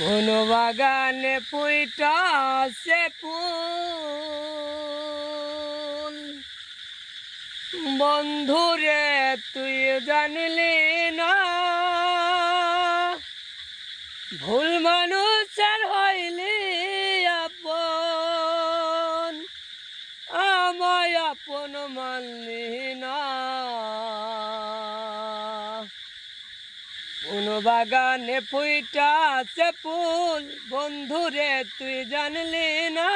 কোন বাগানে পুইটা সে ফুল। বন্ধুরে, তুই জানলি না, ভুল মানুষের হইলি আপন। আমায় আপন মানলি না। কোন বাগানে ফুইটা আছে ফুল। বন্ধুরে তুই জানলি না?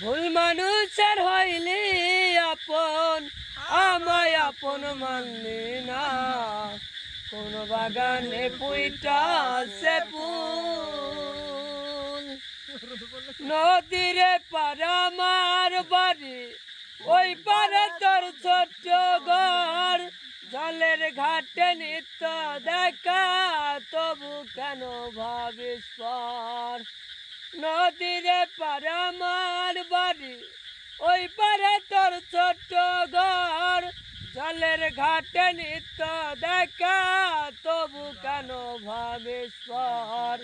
ভুল মানুষের হইলি আপন। আমায় আপন মানলি না। কোন বাগানে ফুইটা আছে ফুল। নদীরে পারামার বাড়ি, ওই পারে তোর ছোট্ট ঘর। জলের ঘাটে নিত্য দেখা, তবু কেন ভাবিস পর? নদীরে পারামার বাড়ি, ওই পারে তোর ছোট্ট ঘর। জলের ঘাটে নিত্য দেখা, তবু কেন ভাবিস পর?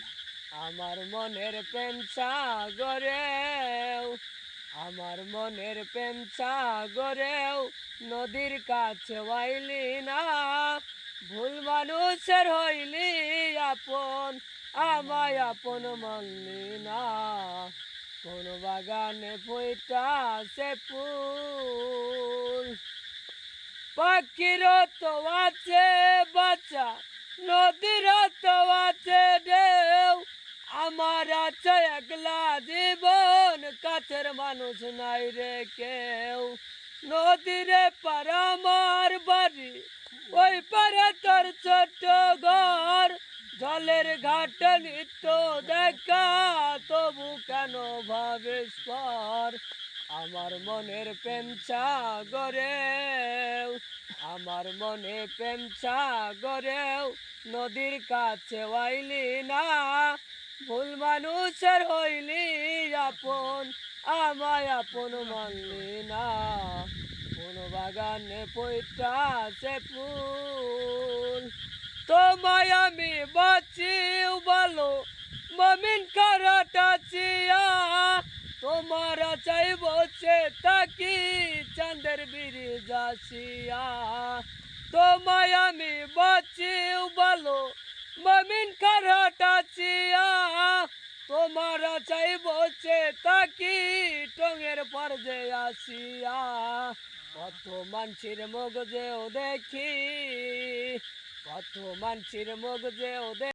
আমার মনের প্রেম সাগরেও আমার মনের প্রেম সাগরেও নদীর কাছে ওয়াইলি না। ভুল মানুষের হইলি আপন, আমায় আপন মানলি না। কোন বাগানে বইটা সে ফুল। পাখির তো আছে বাচ্চা নদীর তো আছে ঢেউ। আমার আছে একলা জীবন, কাছের মানুষ নাই রে কেউ। নদীরে পারামার বাড়ি, ওই পারে তোর ছোট ঘর। জলের ঘাট নিত্য দেখা, তবু কেন ভাবিস পর? আমার মনের প্রেম সাগরেও আমার মনে প্রেম সাগরেও নদীর কাছে ওয়াইলি না। ভুল মানুষের হইলি আপন, আমায় আপন মানলি না। কোন বাগানে পৈটা সে ফুল, তোমায় আমি বাঁচিও বলো মমিন কারাটা চিয়া। তোমার চাইব সে তাকি চাঁদের বিরি যাসিয়া তোমায় আমি বাঁচিও বলো মমিন কারাটা চিয়া, তোমার চাই বসে তাকি টঙের পর যে আসিয়া কত মানছির মগজেও দেখি, কত মানছির মগজেও দেখি